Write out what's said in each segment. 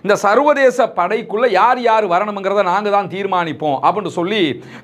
இந்த சர்வதேச படைக்குள்ள யார் யார் வரணுங்கிறத நாங்க தான் தீர்மானிப்போம் அப்படின்னு சொல்லி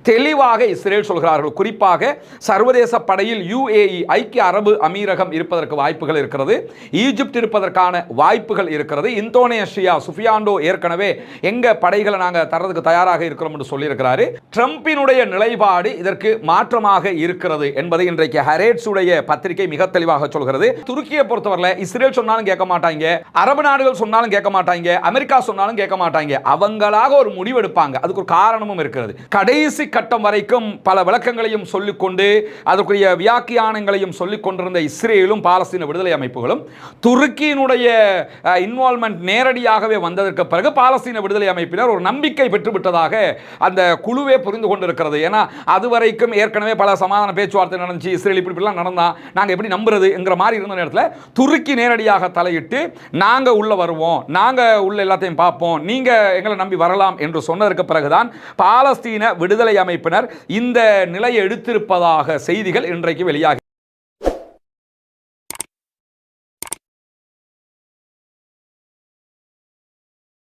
தெளிவாக இஸ்ரேல் சொல்கிறார்கள். குறிப்பாக சர்வதேச படையில் யுஏஇ ஐக்கிய அரபு அமீரகம் இருப்பதற்கு வாய்ப்புகள் இருக்கிறது. ஈஜிப்ட் இருப்பதற்கான வாய்ப்புகள் இருக்கிறது. இந்தோனேஷியா சுஃபியாண்டோ ஏற்கனவே எங்க படைகளை நாங்க தரதுக்கு தயாராக இருக்கிறோம் என்று சொல்லியிருக்கிறாரு. ட்ரம்பினுடைய நிலைப்பாடு இதற்கு மாற்றமாக இருக்கிறது என்பதை இன்றைக்கு ஹரேட்ஸ் உடைய பத்திரிகை மிக தெளிவாக சொல்கிறது. துருக்கியை பொறுத்தவரை இஸ்ரேல் சொன்னாலும் கேட்க மாட்டாங்க. அரபு நாடுகள் சொன்னாலும் கேட்க மாட்டாங்க. அமெரிக்கா சொன்னாலும் கேட்க மாட்டாங்க. அவங்களாக ஒரு முடிவு எடுப்பாங்க அதுக்கு ஒரு காரணமும் இருக்கிறது. கடைசி கட்டம் வரைக்கும் பல விளக்கங்களையும் சொல்லிக்கொண்டு அதற்குரிய வியாக்கியானங்களையும் சொல்லிக் கொண்டிருந்த இஸ்ரேலும் பாலஸ்தீன விடுதலை அமைப்புகளும் துருக்கியினுடைய இன்வால்மெண்ட் நேரடியாகவே வந்ததற்கு பிறகு பாலஸ்தீன விடுதலை அமைப்பினர் ஒரு நம்பிக்கை பெற்றுவிட்டதாக அந்த குழுவே புரிந்து கொண்டிருக்கிறது. ஏன்னா அதுவரைக்கும் ஏற்கனவே பல சமாதான பேச்சுவார்த்தை நடந்துச்சு. இஸ்ரேல் இப்படி இப்படிலாம் நடந்தா நாங்கள் எப்படி நம்புறதுங்கிற மாதிரி இருந்த நேரத்தில் துருக்கி நேரடியாக தலையிட்டு நாங்கள் உள்ள வருவோம். நாங்கள் உள்ள எல்லாத்தையும் பார்ப்போம். நீங்கள் எங்களை நம்பி வரலாம் என்று சொன்னதற்கு பிறகுதான் பாலஸ்தீன விடுதலை அமைப்பினர் இந்த நிலையை எடுத்திருப்பதாக செய்திகள் இன்றைக்கு வெளியாகி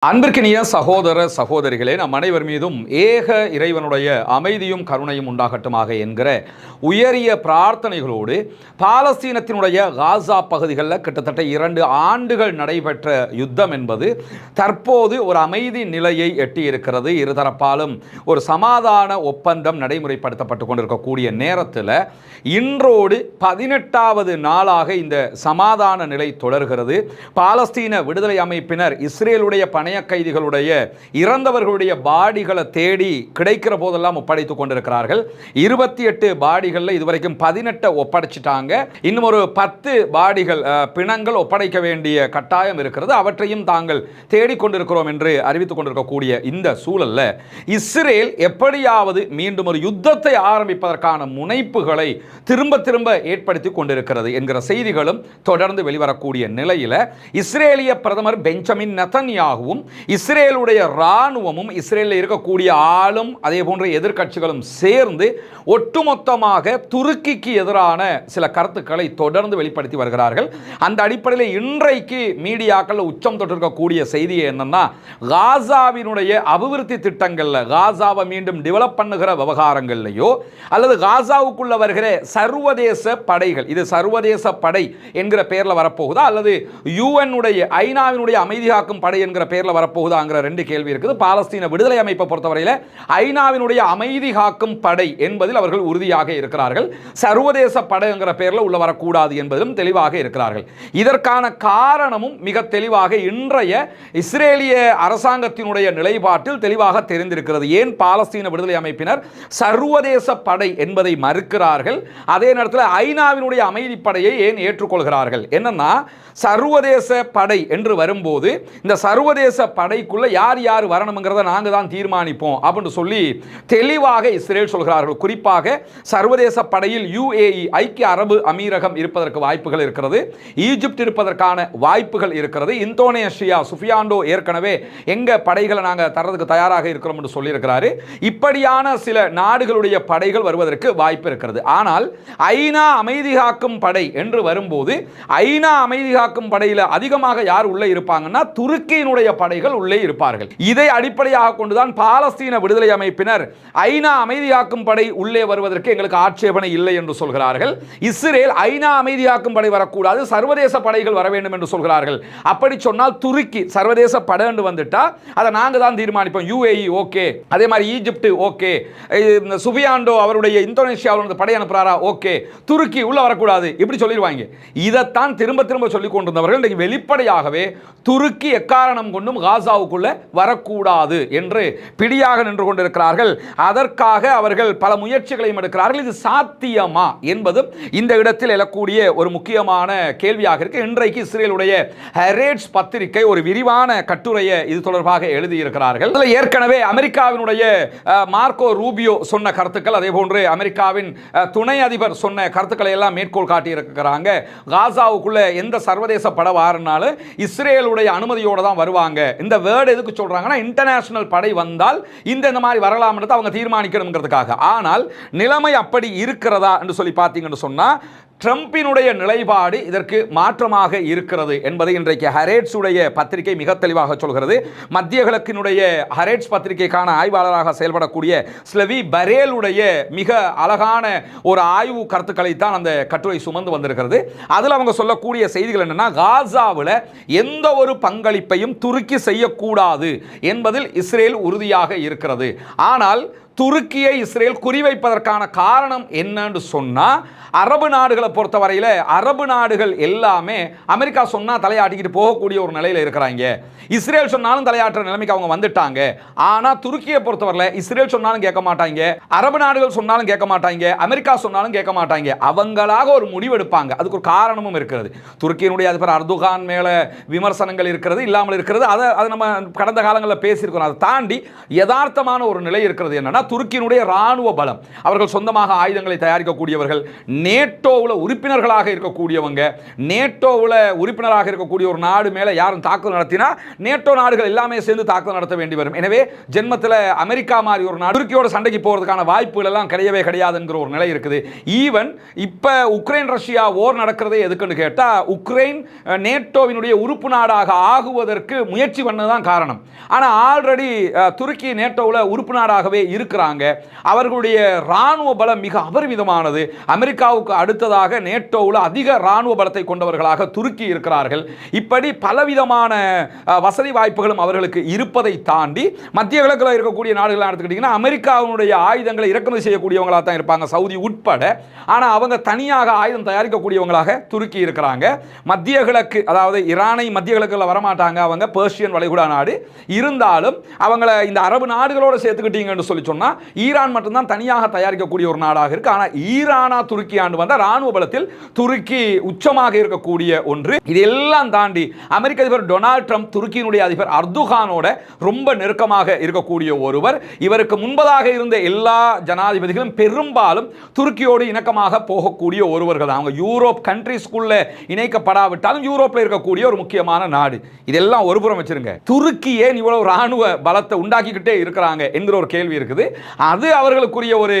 அன்பிற்கினிய சகோதர சகோதரிகளே நம் அனைவர் மீதும் ஏக இறைவனுடைய அமைதியும் கருணையும் உண்டாகட்டுமாக என்கிற உயரிய பிரார்த்தனைகளோடு பாலஸ்தீனத்தினுடைய காசா பகுதிகளில் கிட்டத்தட்ட இரண்டு ஆண்டுகள் நடைபெற்ற யுத்தம் என்பது தற்போது ஒரு அமைதி நிலையை எட்டியிருக்கிறது. இருதரப்பாலும் ஒரு சமாதான ஒப்பந்தம் நடைமுறைப்படுத்தப்பட்டு கொண்டிருக்கக்கூடிய நேரத்தில் இன்றோடு பதினெட்டாவது நாளாக இந்த சமாதான நிலை தொடர்கிறது. பாலஸ்தீன விடுதலை அமைப்பினர் இஸ்ரேலுடைய பணைய கைதிகளுடைய இறந்தவர்களுடைய பாடிகளை தேடி கிடைக்கிற போதெல்லாம் ஒப்படைத்துக் கொண்டிருக்கிறார்கள். இருபத்தி எட்டு பாடிகளில் இதுவரைக்கும் பதினெட்டை ஒப்படைச்சிட்டாங்க. இன்னும் ஒரு பத்து பாடிகள் பிணங்கள் ஒப்படைக்க வேண்டிய கட்டாயம் இருக்கிறது. அவற்றையும் தாங்கள் தேடிக்கொண்டிருக்கிறோம் என்று அறிவித்துக் கொண்டிருக்கக்கூடிய இந்த சூழல்ல இஸ்ரேல் எப்படியாவது மீண்டும் ஒரு யுத்தத்தை ஆரம்பிப்பதற்கான முனைப்புகளை திரும்ப திரும்ப ஏற்படுத்தி கொண்டிருக்கிறது என்கிற செய்திகளும் தொடர்ந்து வெளிவரக்கூடிய நிலையில் இஸ்ரேலிய பிரதமர் பெஞ்சமின் நெத்தன்யாகவும் இஸ்ரேலுடைய இராணுவமும் இஸ்ரேலில் இருக்கக்கூடிய ஆளும் அதே போன்ற எதிர்கட்சிகளும் சேர்ந்து ஒட்டுமொத்தமாக துருக்கிக்கு எதிரான சில கருத்துக்களை தொடர்ந்து வெளிப்படுத்தி வருகிறார்கள். அந்த அடிப்படையில் இன்றைக்கு மீடியாக்கள் உச்சம் தொட்டிருக்கக்கூடிய செய்தி என்னன்னா காசாவினுடைய அபிவிருத்தி திட்டங்கள்ல காசாவை மீண்டும் டெவலப் பண்ணுகிற விவகாரங்கள்லையோ அல்லது காசாவுக்குள்ள வருகிற சர்வதேச படைகள் இது சர்வதேச படை என்கிற பெயர்ல வரப்போகுதா? அல்லது யூஎன்னுடைய ஐநாவினுடைய அமைதி காக்கும் படை என்கிற பெயரில் வரப்போகுதாங்கிற ரெண்டு கேள்வி இருக்குது. பாலஸ்தீன விடுதலை அமைப்பை பொறுத்தவரையில் ஐநாவினுடைய அமைதி காக்கும் படை என்பதில் அவர்கள் உறுதியாக இருக்கிறார்கள். சர்வதேச படைங்கிற என்கிற பெயரில் உள்ள வரக்கூடாது என்பதிலும் தெளிவாக இருக்கிறார்கள். இதற்கான காரணமும் மிக தெளிவாக இன்றைய இஸ்ரேலிய அரசாங்கத்தினுடைய நிலைப்பாட்டில் தெளிவாக தெரிந்திருக்கிறது. ஏன் பாலஸ்தீன விடுதலை அமைப்பினர் சர்வதேச படை என்பதை மறுக்கிறார்கள்? அதே நேரத்தில் ஐநாவினுடைய அமைதி படையை ஏன் ஏற்றுக்கொள்கிறார்கள்? என்னன்னா சர்வதேச படை என்று வரும்போது இந்த சர்வதேச படைக்குள்ள யார் யார் வரணுங்கிறத நாங்கள் தான் தீர்மானிப்போம் அப்படின்னு சொல்லி தெளிவாக இஸ்ரேல் சொல்கிறார்கள். குறிப்பாக சர்வதேச படையில் யுஏஇ ஐக்கிய அரபு அமீரகம் இருப்பதற்கு வாய்ப்புகள் இருக்கிறது. ஈஜிப்ட் இருப்பதற்கான வாய்ப்புகள் இருக்கிறது. இந்தோனேஷியா சுஃபியாண்டோ ஏற்கனவே எங்க படைகளை நாங்கள் தரதுக்கு தயாராக இருக்கிறோம் என்று சொல்லியிருக்கிறாரு. இப்படியான சில நாடுகளுடைய படைகள் வருவதற்கு வாய்ப்பு இருக்கிறது. ஆனால் ஐநா அமைதி காக்கும் படை என்று வரும்போது ஐநா அமைதி காக்கும் படையில் அதிகமாக யார் உள்ளே இருப்பாங்கன்னா துருக்கியினுடைய படைகள் உள்ளே இருப்பார்கள். இதை அடிப்படையாக கொண்டுதான் பாலஸ்தீன விடுதலை அமைப்பினர் ஐநா அமைதியாக்கும் படை உள்ளே வருவதற்கு எங்களுக்கு ஆட்சேபனை இல்லை என்று சொல்கிறார்கள். இஸ்ரேல் ஐநா அமைதியாக்கும் படை வரக்கூடாது சர்வதேச படைகள் வர வேண்டும் என்று சொல்கிறார்கள். அப்படி சொன்னால் துருக்கி சர்வதேச படை என்று வந்துட்டா அதை நாங்க தான் தீர்மானிப்போம். UAE okay. அதே மாதிரி ஈஜிப்ட் ஓகே. சுபியாண்டோ அவருடைய இந்தோனேஷியாவில் படை அனுப்புறாரா? ஓகே. துருக்கி உள்ள வரக்கூடாது. இப்படி சொல்லிடுவாங்க. இதைத்தான் திரும்ப திரும்ப சொல்லிக் கொண்டிருந்தவர்கள் இன்றைக்கு வெளிப்படையாகவே துருக்கி எக்காரணம் கொண்டும் காசாவுக்குள்ளே வரக்கூடாது என்று பிடியாக நின்று கொண்டிருக்கிறார்கள். அதற்காக அவர்கள் பல முயற்சிகளையும் எடுக்கிறார்கள். இது சாத்தியமா என்பதும் இந்த இடத்தில் எழக்கூடிய ஒரு முக்கியமான கேள்வியாக இருக்கு. இன்றைக்கு இஸ்ரேலுடைய ஹெரேட்ஸ் பத்திரிகை ஒரு விரிவான கட்டுரையை இது தொடர்பாக எழுதியிருக்கிறார்கள். அதுல ஏற்கனவே அமெரிக்காவினுடைய மார்க்கோ ரூபியோ சொன்ன கருத்துக்கள் அதே போன்று அமெரிக்காவின் துணை அதிபர் சொன்ன கருத்துக்களை எல்லாம் மேற்கோள் காட்டியிருக்கிறாங்க. காசாவுக்குள்ள எந்த சர்வதேச பட வாரினாலும் இஸ்ரேலுடைய அனுமதியோடு தான் வருவாங்க. இந்த வேர்டு எதுக்கு சொல்றாங்கன்னா இன்டர்நேஷனல் படை வந்தால் இந்த இந்த மாதிரி வரலாம்ன்றது அவங்க தீர்மானிக்கணுங்கிறதுக்காக ஆனால் நிலைமை அப்படி இருக்கிறதா என்று சொல்லி பார்த்தீங்கன்னு சொன்னா ட்ரம்பினுடைய நிலைப்பாடு இதற்கு மாற்றமாக இருக்கிறது என்பதை இன்றைக்கு ஹரேட்ஸுடைய பத்திரிகை மிக தெளிவாக சொல்கிறது. மத்திய கிழக்கினுடைய ஹரேட்ஸ் பத்திரிகைக்கான ஆய்வாளராக செயல்படக்கூடிய ஸ்லவி பரேலுடைய மிக அழகான ஒரு ஆய்வு கருத்துக்களை தான் அந்த கட்டுரை சுமந்து வந்திருக்கிறது. அதில் அவங்க சொல்லக்கூடிய செய்திகள் என்னென்னா காசாவில் எந்த ஒரு பங்களிப்பையும் துருக்கி செய்யக்கூடாது என்பதில் இஸ்ரேல் உறுதியாக இருக்கிறது. ஆனால் துருக்கியை இஸ்ரேல் குறிவைப்பதற்கான காரணம் என்னன்னு சொன்னால் அரபு நாடுகளை பொறுத்தவரையில் அரபு நாடுகள் எல்லாமே அமெரிக்கா சொன்னால் தலையாட்டிக்கிட்டு போகக்கூடிய ஒரு நிலையில் இருக்கிறாங்க. இஸ்ரேல் சொன்னாலும் தலையாட்டுற நிலைமைக்கு அவங்க வந்துட்டாங்க. ஆனால் துருக்கியை பொறுத்தவரையில் இஸ்ரேல் சொன்னாலும் கேட்க மாட்டாங்க. அரபு நாடுகள் சொன்னாலும் கேட்க மாட்டாங்க. அமெரிக்கா சொன்னாலும் கேட்க மாட்டாங்க. அவங்களாக ஒரு முடிவு எடுப்பாங்க. அதுக்கு ஒரு காரணமும் இருக்கிறது. துருக்கியினுடைய அதிபர் அர்துகான் மேலே விமர்சனங்கள் இருக்கிறது இல்லாமல் இருக்கிறது. அதை அதை நம்ம கடந்த காலங்களில் பேசியிருக்கிறோம். அதை தாண்டி யதார்த்தமான ஒரு நிலை இருக்கிறது என்னென்னா துருக்கியினுடைய இராணுவ பலம். அவர்கள் சொந்தமாக ஆயுதங்களை தயாரிக்கக்கூடியவர்கள் நேட்டோவில் உறுப்பினர்களாக இருக்கக்கூடியவங்க நேட்டோவில் உறுப்பினராக இருக்கக்கூடிய ஒரு நாடு மேலே யாரும் தாக்குதல் நடத்தினா நேட்டோ நாடுகள் எல்லாமே சேர்ந்து தாக்குதல் நடத்த வேண்டி வரும். எனவே ஜென்மத்தில் அமெரிக்கா மாதிரி ஒரு நாடு துருக்கியோட சண்டைக்கு போகிறதுக்கான வாய்ப்புகள் எல்லாம் கிடையவே கிடையாதுங்கிற ஒரு நிலை இருக்குது. ஈவன் இப்போ உக்ரைன் ரஷ்யா ஓர் நடக்கிறதே எதுக்குன்னு கேட்டால் உக்ரைன் நேட்டோவினுடைய உறுப்பு நாடாக ஆகுவதற்கு முயற்சி பண்ணதான் காரணம். ஆனால் ஆல்ரெடி துருக்கி நேட்டோவில் உறுப்பு நாடாகவே இருக்கு. இருக்கிறாங்க. அவர்களுடைய ராணுவ பலம் மிக அபரிமிதமானது. அமெரிக்காவுக்கு அடுத்ததாக நேட்டோவில் அதிக ராணுவ பலத்தை கொண்டவர்களாக துருக்கி இருக்கிறார்கள். இப்படி பலவிதமான வசதி வாய்ப்புகளும் அவர்களுக்கு இருப்பதை தாண்டி மத்திய கிழக்கில் இருக்கக்கூடிய நாடுகள் எடுத்துக்கிட்டிங்கன்னா அமெரிக்காவினுடைய ஆயுதங்களை இறக்குமதி செய்யக்கூடியவங்களாக தான் இருப்பாங்க சவுதி உட்பட. ஆனால் அவங்க தனியாக ஆயுதம் தயாரிக்கக்கூடியவங்களாக துருக்கி இருக்கிறாங்க. மத்திய கிழக்கு அதாவது ஈரானை மத்திய கிழக்கில் வரமாட்டாங்க அவங்க பேர்ஷியன் வளைகுடா நாடு. இருந்தாலும் அவங்கள இந்த அரபு நாடுகளோட சேர்த்துக்கிட்டீங்கன்னு சொல்லி சொன்னால் ஈரான் மட்டும்தான் தனியாக தயாரிக்கக்கூடிய ஒரு நாடாக இருக்கு. ஆனால் ஈரானா துருக்கி ஆண்டு வந்த ராணுவ பலத்தில் துருக்கி உச்சமாக இருக்கக்கூடிய ஒன்று. இதெல்லாம் தாண்டி அமெரிக்க அதிபர் டொனால்ட் ட்ரம்ப் துருக்கியினுடைய அதிபர் அர்துகானோட ரொம்ப நெருக்கமாக இருக்கக்கூடிய ஒருவர். இவருக்கு முன்பதாக இருந்த எல்லா ஜனாதிபதிகளும் பெரும்பாலும் துருக்கியோடு இணக்கமாக போகக்கூடிய ஒருவர்கள் அவங்க யூரோப் கண்ட்ரிஸ்குள்ள இணைக்கப்படாவிட்டாலும் யூரோப்பில் இருக்கக்கூடிய ஒரு முக்கியமான நாடு. இதெல்லாம் ஒரு புறம் வச்சிருங்க. துருக்கி ஏன் இவ்வளவு ராணுவ பலத்தை உண்டாக்கிக்கிட்டே இருக்கிறாங்க என்கிற ஒரு கேள்வி இருக்குது. அது அவர்களுக்குரிய ஒரு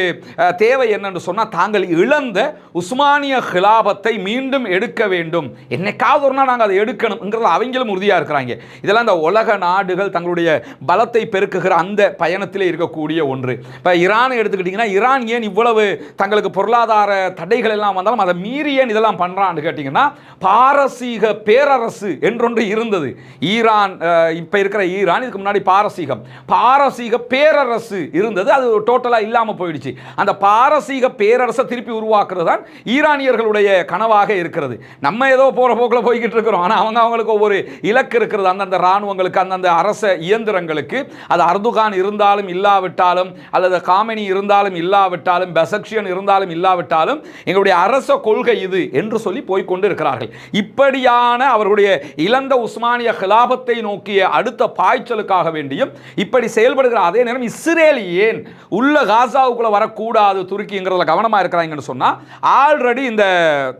தேவை என்னன்னு சொன்னா தாங்கள் இழந்த உஸ்மானிய ஹிலாபத்தை மீண்டும் எடுக்க வேண்டும். என்னைக்காவது ஒரு நாள் நாங்கள் அதை எடுக்கணும்ங்கிறது அவங்களும் உறுதியாக இருக்கிறாங்க. இதெல்லாம் இந்த உலக நாடுகள் தங்களுடைய பலத்தை பெருக்குகிற அந்த பயணத்திலே இருக்கக்கூடிய ஒன்று. இப்போ ஈரானை எடுத்துக்கிட்டிங்கன்னா ஈரான் ஏன் இவ்வளவு தங்களுக்கு பொருளாதார தடைகள் எல்லாம் வந்தாலும் அதை மீறி ஏன் இதெல்லாம் பண்ணுறான்னு கேட்டிங்கன்னா பாரசீக பேரரசு என்றொன்று இருந்தது. ஈரான் இப்போ இருக்கிற ஈரான் இதுக்கு முன்னாடி பாரசீகம். பாரசீக பேரரசு இருந்தது. அது டோட்டலாக இல்லாமல் போயிடுச்சு. அந்த பாரசீக பேரரசை திருப்பி உருவாக்குறது தான் ஈரானியர்களுடைய கனவாக இருக்கிறது. நம்ம ஏதோ போகிற போக்கில் போய்கிட்டு இருக்கிறோம். ஆனால் அவங்க அவங்களுக்கு ஒவ்வொரு இலக்கு இருக்கிறது. அந்தந்த இராணுவங்களுக்கு அந்தந்த அரச இயந்திரங்களுக்கு. அது அர்துகான் இருந்தாலும் இல்லாவிட்டாலும் அல்லது காமெனி இருந்தாலும் இல்லாவிட்டாலும் பெசக்ஷியன் இருந்தாலும் இல்லாவிட்டாலும் எங்களுடைய அரச கொள்கை இது என்று சொல்லி போய்க்கொண்டு இருக்கிறார்கள் இப்படியான அவர்களுடைய இழந்த உஸ்மானிய ஹிலாபத்தை நோக்கிய அடுத்த பாய்ச்சலுக்காக வேண்டியும் இப்படி செயல்படுகிற அதே நேரம் இஸ்ரேலியே ஏன் உள்ள காசாவுக்குள்ள வரக்கூடாது துருக்கிங்கிறதுல கவனமா இருக்கிறாங்கன்னு சொன்னா ஆல்ரெடி இந்த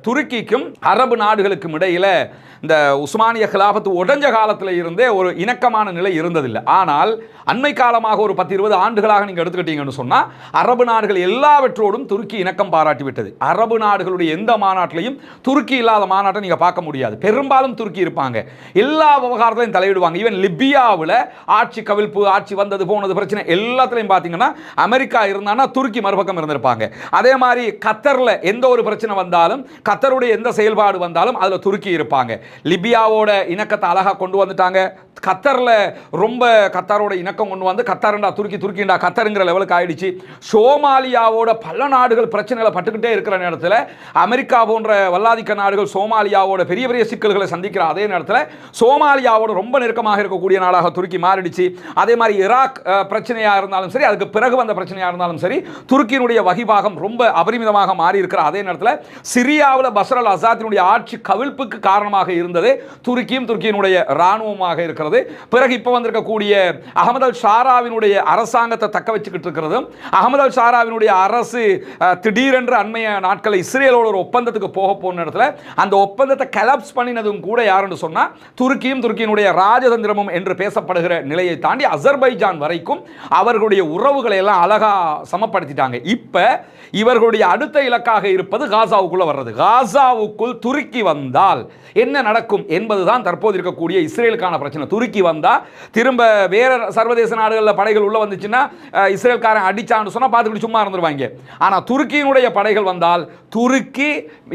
துருக்கிக்கும் அரபு நாடுகளுக்கும் இடையில இந்த உஸ்மானிய கிலாபத்து உடஞ்ச காலத்தில் இருந்தே ஒரு இணக்கமான நிலை இருந்ததில்லை. ஆனால் அண்மை காலமாக ஒரு பத்து இருபது ஆண்டுகளாக நீங்கள் எடுத்துக்கிட்டீங்கன்னு சொன்னால் அரபு நாடுகள் எல்லாவற்றோடும் துருக்கி இணக்கம் பாராட்டி விட்டது. அரபு நாடுகளுடைய எந்த மாநாட்டிலையும் துருக்கி இல்லாத மாநாட்டை நீங்கள் பார்க்க முடியாது. பெரும்பாலும் துருக்கி இருப்பாங்க. எல்லா விவகாரத்திலையும் தலையிடுவாங்க. ஈவன் லிபியாவில் ஆட்சி கவிழ்ப்பு ஆட்சி வந்தது போனது பிரச்சனை எல்லாத்துலையும் பார்த்தீங்கன்னா அமெரிக்கா இருந்தான்னா துருக்கி மறுபக்கம் இருந்திருப்பாங்க. அதே மாதிரி கத்தரில் எந்த ஒரு பிரச்சனை வந்தாலும் கத்தருடைய எந்த செயல்பாடு வந்தாலும் அதில் துருக்கி இருப்பாங்க. லிபியாவோட இணக்கத்தை அழகாக கொண்டு வந்துட்டாங்க. கத்தரில் ரொம்ப கத்தாரோட இணக்கம் கொண்டு வந்து கத்தாருண்டா துருக்கி துருக்கிண்டா கத்தருங்கிற லெவலுக்கு ஆயிடுச்சு. சோமாலியாவோட பல நாடுகள் பிரச்சனைகளை பட்டுக்கிட்டே இருக்கிற நேரத்தில் அமெரிக்கா போன்ற வல்லாதிக்க நாடுகள் சோமாலியாவோட பெரிய பெரிய சிக்கல்களை சந்திக்கிற அதே நேரத்தில் சோமாலியாவோட ரொம்ப நெருக்கமாக இருக்கக்கூடிய நாடாக துருக்கி மாறிடுச்சு. அதே மாதிரி ஈராக் பிரச்சனையாக இருந்தாலும் சரி அதுக்கு பிறகு வந்த பிரச்சனையாக இருந்தாலும் சரி துருக்கியினுடைய வகிபாகம் ரொம்ப அபரிமிதமாக மாறி இருக்கிற அதே நேரத்தில் சிரியாவில் பஸ்ரல் அசாத்தினுடைய ஆட்சி கவிழ்ப்புக்கு காரணமாக இருந்தது துருக்கியும் துருக்கியினுடைய இராணுவமாக இருக்கிற இருக்கிறது பிறகு இப்போ வந்திருக்கக்கூடிய அகமது அல் ஷாராவினுடைய அரசாங்கத்தை தக்க வச்சுக்கிட்டு இருக்கிறதும் அகமது அல் ஷாராவினுடைய அரசு திடீரென்று அண்மைய நாட்களில் இஸ்ரேலோட ஒரு ஒப்பந்தத்துக்கு போக போன இடத்துல அந்த ஒப்பந்தத்தை கலப்ஸ் பண்ணினதும் கூட யாருன்னு சொன்னா துருக்கியும் துருக்கியினுடைய ராஜதந்திரமும் என்று பேசப்படுகிற நிலையை தாண்டி அசர்பைஜான் வரைக்கும் அவர்களுடைய உறவுகளை எல்லாம் அழகா சமப்படுத்திட்டாங்க. இப்ப இவர்களுடைய அடுத்த இலக்காக இருப்பது காசாவுக்குள்ள வர்றது. காசாவுக்குள் துருக்கி வந்தால் என்ன நடக்கும் என்பதுதான் தற்போது இருக்கக்கூடிய இஸ்ரேலுக்கான பிரச்சனை. துருக்கி வந்தால் திரும்ப வேற சர்வதேச நாடுகளில் படைகள் உள்ளே வந்துச்சுன்னா இஸ்ரேல்காரன் அடிச்சான்னு சொன்னால் பார்த்துக்கிட்டு சும்மா இருந்துருவாங்க. ஆனால் துருக்கியினுடைய படைகள் வந்தால் துருக்கி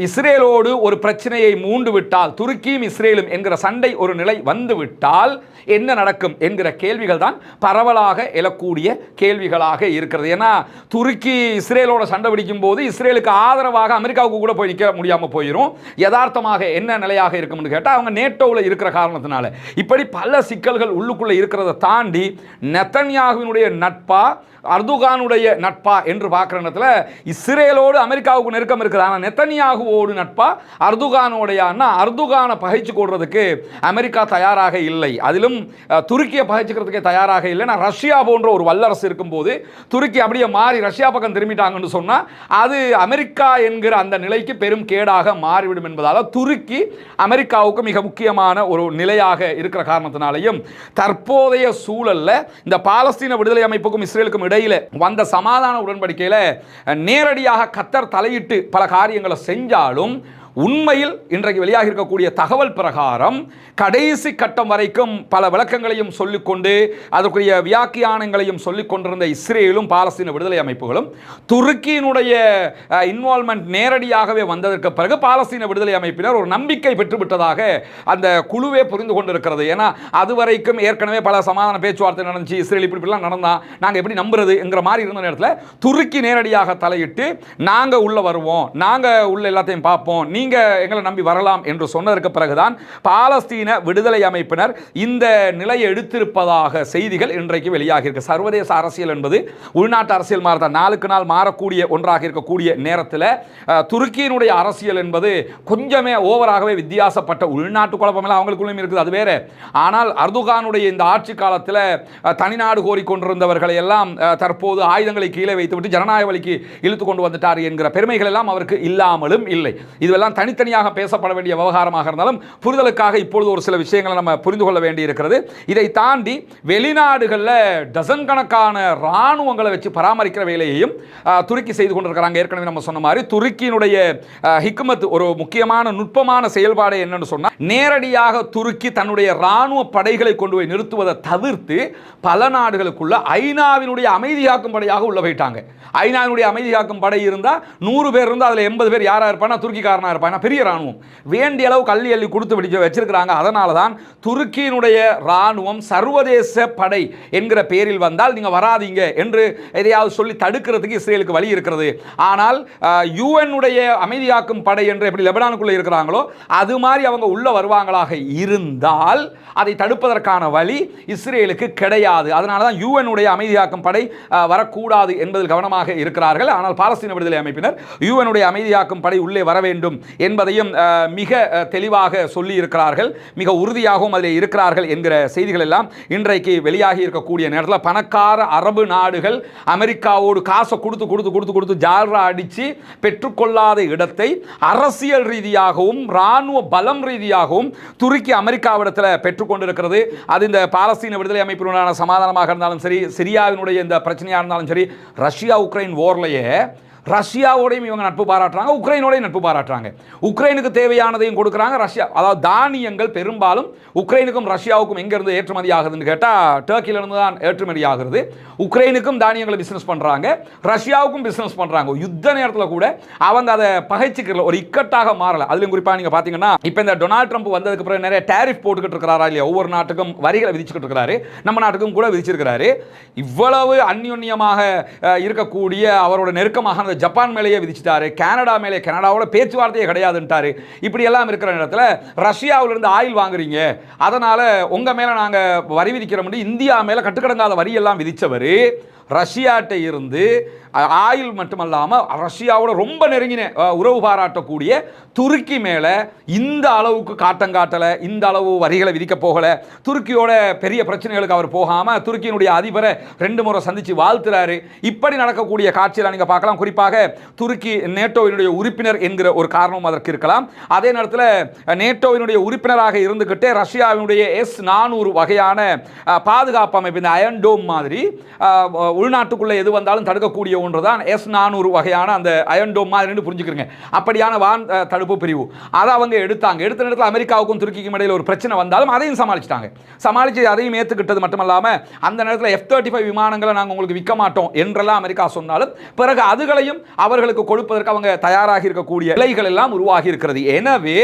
இஸ்ரேலோடு ஒரு பிரச்சனையை மூண்டு விட்டால் துருக்கியும் இஸ்ரேலும் என்கிற சண்டை ஒரு நிலை வந்து விட்டால் என்ன நடக்கும் என்கிற கேள்விகள் தான் பரவலாக எழக்கூடிய கேள்விகளாக இருக்கிறது. ஏன்னா துருக்கி இஸ்ரேலோட சண்டை பிடிக்கும் போது இஸ்ரேலுக்கு ஆதரவாக அமெரிக்காவுக்கு கூட போய் நிற்க முடியாமல் போயிடும் யதார்த்தமாக என்ன நிலையாக இருக்கும்னு கேட்டால் அவங்க நேட்டோவில் இருக்கிற காரணத்தினால. இப்படி பல சிக்கல்கள் உள்ளுக்குள்ளே இருக்கிறத தாண்டி நெத்தன்யாகுவினுடைய நட்பா அர்துகானுடைய நட்பா என்று பார்க்குற இடத்துல இஸ்ரேலோடு அமெரிக்காவுக்கு நெருக்கம் இருக்குது. ஆனால் நெத்தனியாகுவோடு நட்பா? அர்துகானோடையான்னா அர்துகானை பகைச்சு கொள்றதுக்கு அமெரிக்கா தயாராக இல்லை. அதிலும் துருக்கியை பகைச்சுக்கிறதுக்கே தயாராக இல்லை. நான் ரஷ்யா போன்ற ஒரு வல்லரசு இருக்கும்போது துருக்கி அப்படியே மாறி ரஷ்யா பக்கம் திரும்பிட்டாங்கன்னு சொன்னால் அது அமெரிக்கா என்கிற அந்த நிலைக்கு பெரும் கேடாக மாறிவிடும் என்பதால் துருக்கி அமெரிக்காவுக்கு மிக முக்கியமான ஒரு நிலையாக இருக்கிற காரணத்தினாலையும் தற்போதைய சூழலில் இந்த பாலஸ்தீன விடுதலை அமைப்புக்கும் இஸ்ரேலுக்கும் இடையில வந்த சமாதான உடன்படிக்கையில நேரடியாக கத்தர் தலையிட்டு பல காரியங்களை செஞ்சாலும் உண்மையில் இன்றைக்கு வெளியாக இருக்கக்கூடிய தகவல் பிரகாரம் கடைசி கட்டம் வரைக்கும் பல விளக்கங்களையும் சொல்லிக்கொண்டு அதற்குரிய வியாக்கியானங்களையும் சொல்லிக் கொண்டிருந்த இஸ்ரேலும் பாலஸ்தீன விடுதலை அமைப்புகளும் துருக்கியினுடைய இன்வால்மெண்ட் நேரடியாகவே வந்ததற்கு பிறகு பாலஸ்தீன விடுதலை அமைப்பினர் ஒரு நம்பிக்கை பெற்றுவிட்டதாக அந்த குழுவே புரிந்து கொண்டிருக்கிறது. ஏன்னா அது வரைக்கும் ஏற்கனவே பல சமாதான பேச்சுவார்த்தை நடந்துச்சு இஸ்ரேல் இப்படி இப்படிலாம் நடந்தா நாங்கள் எப்படி நம்புறதுங்கிற மாதிரி இருந்த நேரத்தில் துருக்கி நேரடியாக தலையிட்டு நாங்கள் உள்ளே வருவோம் நாங்கள் உள்ள எல்லாத்தையும் பார்ப்போம் நீங்கள் எங்களை நம்பி வரலாம் என்று சொன்னதற்கு பிறகுதான் பாலஸ்தீன விடுதலை அமைப்பினர் இந்த நிலையை எடுத்திருப்பதாக செய்திகள் இன்றைக்கு வெளியாகி இருக்கு. சர்வதேச அரசியல் என்பது உள்நாட்டு அரசியல் மாறதான் நாளுக்கு நாள் மாறக்கூடிய ஒன்றாக இருக்கக்கூடிய நேரத்தில் துருக்கியினுடைய அரசியல் என்பது கொஞ்சமே ஓவராகவே வித்தியாசப்பட்ட உள்நாட்டு குழப்பமெல்லாம் அவங்களுக்குள்ளும் இருக்குது அது வேற. ஆனால் அர்துகானுடைய இந்த ஆட்சி காலத்தில் தனிநாடு கோரிக்கொண்டிருந்தவர்களை எல்லாம் தற்போது ஆயுதங்களை கீழே வைத்துவிட்டு ஜனநாயக வழிக்கு இழுத்து கொண்டு வந்துட்டார் என்கிற பெருமைகள் எல்லாம் அவருக்கு இல்லாமலும் இல்லை. இதுவெல்லாம் தனித்தனியாக பேசப்பட வேண்டிய விவகாரமாக இருந்தாலும் புரிதலுக்காக இப்பொழுது ஒரு சில விஷயங்களை நம்ம புரிந்து கொள்ள வேண்டி இருக்கிறது இதை தாண்டி வெளிநாடுகளில் டசன் கணக்கான இராணுவங்களை வச்சு பராமரிக்கிற வேலையையும் துருக்கி செய்து கொண்டிருக்கிறாங்க. ஏற்கனவே நம்ம சொன்ன மாதிரி துருக்கியினுடைய ஹிக்மத் ஒரு முக்கியமான நுட்பமான செயல்பாடு என்னன்னு சொன்னால் நேரடியாக துருக்கி தன்னுடைய இராணுவ படைகளை கொண்டு போய் நிறுத்துவதை தவிர்த்து பல நாடுகளுக்குள்ள ஐநாவினுடைய அமைதியாக்கும் படையாக உள்ள போயிட்டாங்க. ஐநாவினுடைய அமைதி காக்கும் படை இருந்தால் நூறு பேர் இருந்தால் அதில் எண்பது பேர் யாராக இருப்பானா துருக்கிக்காரனாக இருப்பானா பெரிய ராணுவம் வேண்டிய அளவு கல்வி அள்ளி கொடுத்து பிடிச்சு வச்சிருக்கிறாங்க. அதனால தான் துருக்கியினுடைய ராணுவம் சர்வதேச படை என்கிற பேரில் வந்தால் நீங்கள் வராதீங்க என்று எதையாவது சொல்லி தடுக்கிறதுக்கு இஸ்ரேலுக்கு வழி இருக்கிறது. ஆனால் யூஎன் அமைதியாக்கும் படை என்று எப்படி லெபனானுக்குள்ளே இருக்கிறாங்களோ அது மாதிரி அவங்க உள்ள வருவாங்களாக இருந்தால் அதை தடுப்பதற்கான வழி இஸ்ரேலுக்கு கிடையாது. அதனால தான் யூஎனுடைய அமைதியாக்கும் படை வரக்கூடாது என்பதில் கவனமாக இருக்கிறார்கள். ஆனால் பாலஸ்தீன விடுதலை அமைப்பினர் யூஎனுடைய அமைதியாக்கும் படை உள்ளே வர வேண்டும் என்பதையும் மிக தெளிவாக சொல்லி இருக்கிறார்கள் மிக உறுதியாகவும் அதில் இருக்கிறார்கள் என்கிற செய்திகள் எல்லாம் இன்றைக்கு வெளியாகி இருக்கக்கூடிய நேரத்தில். பணக்கார அரபு நாடுகள் அமெரிக்காவோடு காசை கொடுத்து கொடுத்து கொடுத்து கொடுத்து ஜால்ரா அடித்து பெற்றுக்கொள்ளாத இடத்தை அரசியல் ரீதியாகவும் இராணுவ பலம் ரீதியாகவும் துருக்கி அமெரிக்காவிடத்தில் பெற்றுக்கொண்டிருக்கிறது. அது இந்த பாலஸ்தீன விடுதலை அமைப்பினுடான சமாதானமாக இருந்தாலும் சரி சிரியாவினுடைய இந்த பிரச்சனையாக இருந்தாலும் சரி ரஷ்யா உக்ரைன் ஓர்லையே ரஷ்யாவோடையும் இவங்க நட்பு பாராட்டுறாங்க உக்ரைனோடையும் நட்பு பாராட்டுறாங்க. உக்ரைனுக்கு தேவையானதையும் கொடுக்குறாங்க ரஷ்யா அதாவது தானியங்கள் பெரும்பாலும் உக்ரைனுக்கும் ரஷ்யாவுக்கும் எங்கேருந்து ஏற்றுமதி ஆகுதுன்னு கேட்டால் டர்க்கிலிருந்து தான் ஏற்றுமதி ஆகுது உக்ரைனுக்கும் தானியங்களை பிஸ்னஸ் பண்ணுறாங்க ரஷ்யாவுக்கும் பிஸ்னஸ் பண்ணுறாங்க யுத்த நேரத்தில் கூட அவங்க அதை பகைச்சிக்கிறல ஒரு இக்கட்டாக மாறலை. அதுலையும் குறிப்பாக நீங்கள் பார்த்தீங்கன்னா இப்போ இந்த டொனால்ட் ட்ரம்ப் வந்ததுக்கு பிறகு நிறைய டேரிஃப் போட்டுக்கிட்டு இருக்கிறாரா இல்லையா? ஒவ்வொரு நாட்டுக்கும் வரிகளை விதிச்சுக்கிட்டு இருக்கிறாரு. நம்ம நாட்டுக்கும் கூட விதிச்சிருக்கிறாரு. இவ்வளவு அந்யுன்யமாக இருக்கக்கூடிய அவரோட நெருக்கமாக அந்த ஜப்பான் மேலேயே விதிச்சிட்டாரு கனடா மேலே கனடாவோட பேச்சுவார்த்தையே கிடையாதுன்ட்டாரு. இப்படி எல்லாம் இருக்கிற நேரத்தில் ரஷ்யாவிலிருந்து ஆயில் வாங்குறீங்க. அதனால் உங்கள் மேலே நாங்கள் வரி விதிக்கிற முடியும் இந்தியா மேலே கட்டுக்கடங்காத வரியெல்லாம் விதித்தவர் ரஷ்யாட்ட இருந்து ஆயில் மட்டுமல்லாமல் ரஷ்யாவோட ரொம்ப நெருங்கின உறவு பாராட்டக்கூடிய துருக்கி மேலே இந்த அளவுக்கு காட்டம் காட்டலை இந்த அளவு வரிகளை விதிக்க போகலை. துருக்கியோட பெரிய பிரச்சனைகளுக்கு அவர் போகாமல் துருக்கியினுடைய அதிபரை ரெண்டு முறை சந்தித்து வாழ்த்துறாரு. இப்படி நடக்கக்கூடிய காட்சியில் நீங்கள் பார்க்கலாம். குறிப்பாக துருக்கி நேட்டோவினுடைய உறுப்பினர் என்கிற ஒரு காரணம் அதற்கு இருக்கலாம். அதே நேரத்தில் நேட்டோவினுடைய உறுப்பினராக இருந்துக்கிட்டே ரஷ்யாவினுடைய எஸ் நானூறு வகையான பாதுகாப்பு அமைப்பு இந்த அயன்டோம் மாதிரி உள்நாட்டுக்குள்ளே எது வந்தாலும் தடுக்கக்கூடிய ஒன்று தான் எஸ் நானூறு வகையான அந்த அயன்டோம் மாதிரின்னு புரிஞ்சுக்கிறங்க அப்படியான வான் தடுப்பு பிரிவு. அதை அவங்க எடுத்தாங்க. எடுத்த நேரத்தில் அமெரிக்காவுக்கும் துருக்கிக்கும் இடையில் ஒரு பிரச்சனை வந்தாலும் அதையும் சமாளிச்சிட்டாங்க. சமாளித்து அதையும் ஏற்றுக்கிட்டது மட்டுமல்லாமல் அந்த நேரத்தில் எஃப் தேர்ட்டி ஃபைவ் விமானங்களை நாங்கள் உங்களுக்கு விற்க மாட்டோம் என்றெல்லாம் அமெரிக்கா சொன்னாலும் பிறகு அதுகளையும் அவர்களுக்கு கொடுப்பதற்கு அவங்க தயாராக இருக்கக்கூடிய விலைகள் எல்லாம் உருவாகி இருக்கிறது. எனவே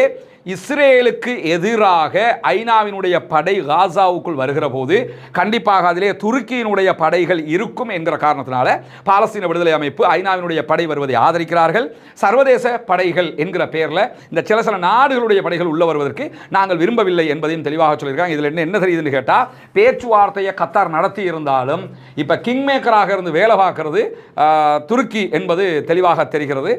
இஸ்ரேலுக்கு எதிராக ஐநாவினுடைய படை காசாவுக்குள் வருகிற போது கண்டிப்பாக அதிலே துருக்கியினுடைய படைகள் இருக்கும் என்கிற காரணத்தினால பாலஸ்தீன விடுதலை அமைப்பு ஐநாவினுடைய படை வருவதை ஆதரிக்கிறார்கள். சர்வதேச படைகள் என்கிற பெயரில் இந்த சில சில நாடுகளுடைய படைகள் உள்ள வருவதற்கு நாங்கள் விரும்பவில்லை என்பதையும் தெளிவாக சொல்லியிருக்காங்க. இதில் என்ன என்ன தெரியுதுன்னு கேட்டால் பேச்சுவார்த்தையை கத்தார் நடத்தி இருந்தாலும் இப்போ கிங் மேக்கராக இருந்து வேலை பார்க்கறது துருக்கி என்பது தெளிவாக தெரிகிறது.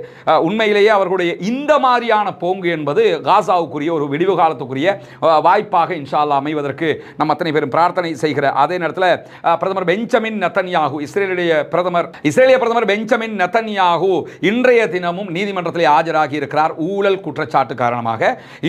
உண்மையிலேயே அவர்களுடைய இந்த மாதிரியான போங்கு என்பது காசா காசாவுக்குரிய ஒரு விடிவு காலத்துக்குரிய வாய்ப்பாக இன்ஷால்லா அமைவதற்கு நம்ம அத்தனை பேரும் பிரார்த்தனை செய்கிற அதே நேரத்தில் பிரதமர் பெஞ்சமின் நத்தன்யாகு இஸ்ரேலுடைய பிரதமர் இஸ்ரேலிய பிரதமர் பெஞ்சமின் நத்தன்யாகு இன்றைய தினமும் நீதிமன்றத்தில் ஆஜராகி இருக்கிறார். ஊழல் குற்றச்சாட்டு காரணமாக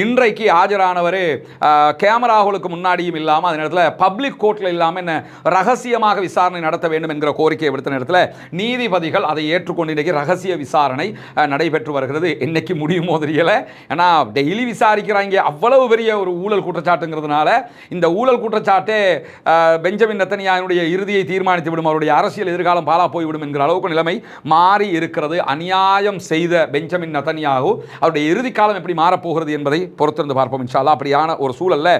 இன்றைக்கு ஆஜரானவர் ஆஹ், கேமராவுக்கு முன்னாடியும் இல்லாமல் அதே நேரத்தில் பப்ளிக் கோர்ட்டில் இல்லாமல் என்ன ரகசியமாக விசாரணை நடத்த வேண்டும் என்கிற கோரிக்கையை விடுத்த நேரத்தில் நீதிபதிகள் அதை ஏற்றுக்கொண்டு இன்றைக்கு ரகசிய விசாரணை நடைபெற்று வருகிறது. இன்னைக்கு முடியுமோ தெரியலை. ஏன்னா டெய்லி விசாரிக்கிறாங்க. அவ்வளவு பெரிய ஒரு ஊழல் குற்றச்சாட்டுங்கிறதுனால இந்த ஊழல் குற்றச்சாட்டே பெஞ்சமின் நத்தனியானுடைய இறுதியை தீர்மானித்து விடும். அவருடைய அரசியல் எதிர்காலம் பாலா போய்விடும் என்கிற அளவுக்கு நிலைமை மாறி இருக்கிறது. அநியாயம் செய்த பெஞ்சமின் நெத்தனியாகு அவருடைய இறுதி காலம் எப்படி மாறப்போகிறது என்பதை பொறுத்திருந்து பார்ப்போம் இன்ஷால்லா அப்படியான ஒரு சூழல்ல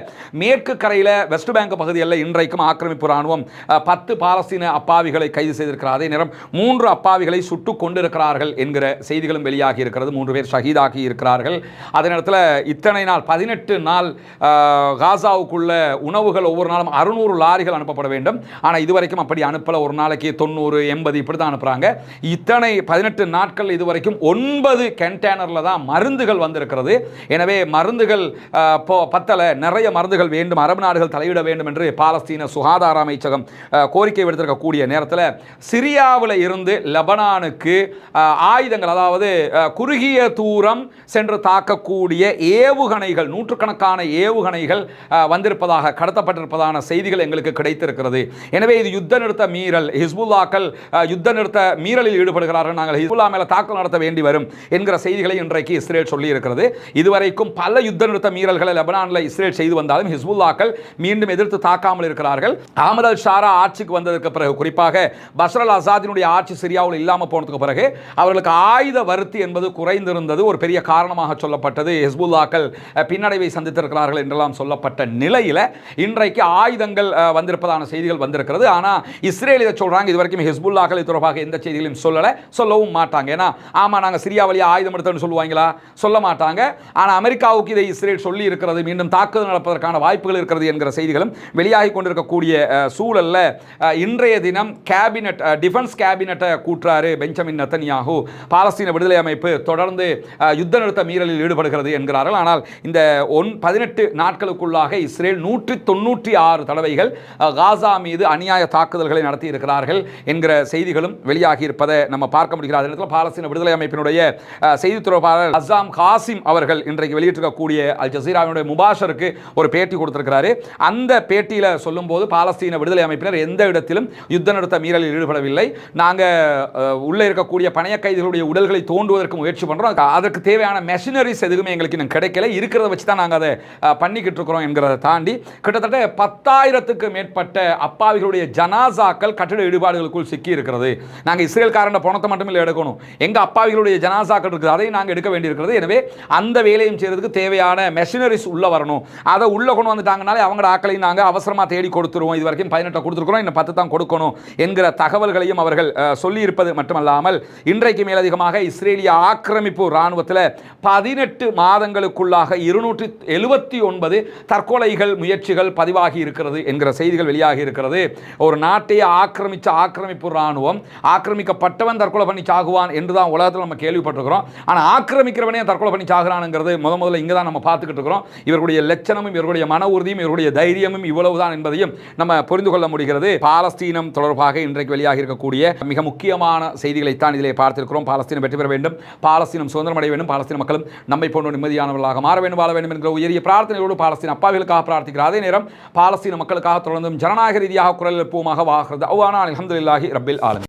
மேற்கு கரையில் வெஸ்ட் பேங்க் பகுதியில் இன்றைக்கும் ஆக்கிரமிப்பு ராணுவம் பத்து பாலஸ்தீன அப்பாவிகளை கைது செய்திருக்கிறார். அதே நேரம் மூன்று அப்பாவிகளை சுட்டு கொண்டிருக்கிறார்கள் என்கிற செய்திகளும் வெளியாகி இருக்கிறது. மூன்று பேர் ஷஹீதாகி இருக்கிறார்கள். அதே நேரத்தில் இத்தனை நாள் பதினெட்டு நாள் காசாவுக்குள்ள உணவுகள் ஒவ்வொரு நாளும் அறுநூறு லாரிகள் அனுப்பப்பட வேண்டும். ஆனால் இதுவரைக்கும் அப்படி அனுப்பல. ஒரு நாளைக்கு தொண்ணூறு எண்பது இப்படி தான் அனுப்புகிறாங்க இத்தனை பதினெட்டு நாட்கள் இதுவரைக்கும் ஒன்பது கண்டெய்னரில் தான் மருந்துகள் வந்திருக்கிறது. எனவே மருந்துகள் இப்போ பத்தலை நிறைய மருந்துகள் வேண்டும். அரபு நாடுகள் தலையிட வேண்டும் என்று பாலஸ்தீன சுகாதார அமைச்சகம் கோரிக்கை விடுத்திருக்கக்கூடிய நேரத்தில் சிரியாவில் இருந்து லெபனானுக்கு ஆயுதங்கள் அதாவது குறுகிய தூரம் சென்று தாக்கக்கூடிய ஏவுகணைகள் நூற்றுக்கணக்கான ஏவுகணைகள் வந்திருப்பதாக கடத்தப்பட்டிருப்பதான செய்திகள் எங்களுக்கு கிடைத்திருக்கிறது. எனவே இது யுத்த நிறுத்த மீறல். ஹிஸ்புல்லாக்கள் யுத்த நிறுத்த மீறலில் ஈடுபடுகிறார்கள். நாங்கள் ஹிஸ்புல்லா மேல தாக்கல் நடத்த வேண்டி வரும் என்கிற செய்திகளை இன்றைக்கு இஸ்ரேல் சொல்லி இருக்கிறது இதுவரைக்கும் பல யுத்த நிறுத்த மீறல்களை லெபனானில் இஸ்ரேல் செய்து வந்தாலும் ஹிஸ்புல்லாக்கள் மீண்டும் எதிர்த்து தாக்காமல் இருக்கிறார்கள். அகமது அல் ஷாரா ஆட்சிக்கு வந்ததற்கு பிறகு குறிப்பாக பஸ்ர் அல் ஆசாதினுடைய ஆட்சி சிரியாவில் இல்லாமல் போனதுக்கு பிறகு அவர்களுக்கு ஆயுத வருத்தி என்பது குறைந்திருந்தது. ஒரு பெரிய காரணமாக சொல்லப்பட்டது. ஹிஸ்புல்லாக்கள் பின்னடைவை சந்தித்திருக்கிறார்கள் என்றெல்லாம் சொல்லப்பட்ட நிலையில் இன்றைக்கு ஆயுதங்கள் வந்திருப்பதான செய்திகள் வந்திருக்கிறது. ஆனால் இஸ்ரேல் இதை சொல்கிறாங்க இது வரைக்கும் ஹிஸ்புல்லாக்கள் தொடர்பாக எந்த செய்திகளையும் சொல்லலை சொல்லவும் மாட்டாங்க. ஏன்னா ஆமாம் நாங்கள் சிரியா வழியாக ஆயுதம் எடுத்தோன்னு சொல்லுவாங்களா? சொல்ல மாட்டாங்க. ஆனால் அமெரிக்காவுக்கு இதை இஸ்ரேல் சொல்லி இருக்கிறது மீண்டும் தாக்குதல் நடப்பதற்கான வாய்ப்புகள் இருக்கிறது என்கிற செய்திகளும் வெளியாகி கொண்டிருக்கக்கூடிய சூழலில் இன்றைய தினம் கேபினட் டிஃபென்ஸ் கேபினட்டை கூட்டுறாரு பெஞ்சமின் நத்தனியாகு பாலஸ்தீன விடுதலை அமைப்பு தொடர்ந்து யுத்த நிறுத்த மீறலில் ஈடுபடுகிறது என்கிறார் என்கிறார்கள் ஆனால் இந்த ஒன் பதினெட்டு நாட்களுக்குள்ளாக இஸ்ரேல் நூற்றி தொண்ணூற்றி ஆறு தடவைகள் காசா மீது அநியாய தாக்குதல்களை நடத்தி இருக்கிறார்கள் என்கிற செய்திகளும் வெளியாகி இருப்பதை நம்ம பார்க்க முடிகிறது. அதே நேரத்தில் பாலஸ்தீன விடுதலை அமைப்பினுடைய அஹ், செய்தி தொடர்பாளர் அசாம் காசிம் அவர்கள் இன்றைக்கு வெளியிட்டிருக்கக்கூடிய அல் ஜசீராவினுடைய முபாஷருக்கு ஒரு பேட்டி கொடுத்திருக்கிறாரு. அந்த பேட்டியில் சொல்லும்போது பாலஸ்தீன விடுதலை அமைப்பினர் எந்த இடத்திலும் யுத்த நிறுத்த மீறலில் ஈடுபடவில்லை. நாங்கள் உள்ளே இருக்கக்கூடிய பணைய கைதிகளுடைய உடல்களை தோண்டுவதற்கு முயற்சி பண்ணுறோம் அதற்கு தேவையான மெஷினரிஸ் எதுவுமே எங்களுக்கு இன்னும் கிடைக்கல. இருக்கிறத வச்சு தான் நாங்கள் அதை பண்ணிக்கிட்டு இருக்கிறோம் என்கிறத தாண்டி கிட்டத்தட்ட பத்தாயிரத்துக்கு மேற்பட்ட அப்பாவிகளுடைய ஜனாசாக்கள் கட்டிட இடிபாடுகளுக்குள் சிக்கி இருக்கிறது. நாங்கள் இஸ்ரேல்காரன் பணத்தை மட்டும் இல்லை எடுக்கணும். எங்கள் அப்பாவிகளுடைய ஜனாசாக்கள் இருக்குது அதையும் நாங்கள் எடுக்க வேண்டியிருக்கிறது. எனவே அந்த வேலையும் செய்யறதுக்கு தேவையான மெஷினரிஸ் உள்ளே வரணும். அதை உள்ளே கொண்டு வந்துட்டாங்கனாலே அவங்களோட ஆக்களையும் நாங்கள் அவசரமாக தேடி கொடுத்துருவோம். இது வரைக்கும் பதினெட்டை கொடுத்துருக்குறோம். இன்னும் பத்து தான் கொடுக்கணும் என்கிற தகவல்களையும் அவர்கள் சொல்லியிருப்பது மட்டுமல்லாமல் இன்றைக்கு மேலதிகமாக இஸ்ரேலிய ஆக்கிரமிப்பு இராணுவத்தில் பதினெட்டு மாதங்களுக்கு நாட்களுக்குள்ளாக இருநூற்றி எழுபத்தி ஒன்பது தற்கொலைகள் முயற்சிகள் பதிவாகி இருக்கிறது என்கிற செய்திகள் வெளியாகி இருக்கிறது. ஒரு நாட்டையே ஆக்கிரமித்த ஆக்கிரமிப்பு இராணுவம் ஆக்கிரமிக்கப்பட்டவன் தற்கொலை பண்ணி சாகுவான் என்று தான் உலகத்தில் நம்ம கேள்விப்பட்டிருக்கிறோம். ஆனால் ஆக்கிரமிக்கிறவனே தற்கொலை பண்ணி சாகுறானுங்கிறது முத முதல்ல இங்கே தான் நம்ம பார்த்துக்கிட்டு இருக்கிறோம். இவர்களுடைய லட்சணமும் இவர்களுடைய மன உறுதியும் இவருடைய தைரியமும் இவ்வளவுதான் என்பதையும் நம்ம புரிந்து கொள்ள முடிகிறது. பாலஸ்தீனம் தொடர்பாக இன்றைக்கு வெளியாக இருக்கக்கூடிய மிக முக்கியமான செய்திகளைத்தான் இதிலே பார்த்திருக்கிறோம். பாலஸ்தீனம் வெற்றி பெற வேண்டும். பாலஸ்தீனம் சுதந்திரம் அடைய வேண்டும். பாலஸ்தீன மக்களும் நம்மை போன்ற நிம்மதியான நிம்மதியானவர்களாக மாற வேண்டும் வாழ வேண்டும் என்கிற உயரிய பிரார்த்தனையோடு பாலஸ்தீன் அப்பாவிகளுக்காக பிரார்த்திக்கிறார். அதே நேரம் பாலஸ்தீன மக்களுக்காக தொடர்ந்தும் ஜனநாயக ரீதியாக குரல் எழுப்புவமாக வாகிறது. அவ்வானா அலமதுல்லாஹி ரபில் ஆலமி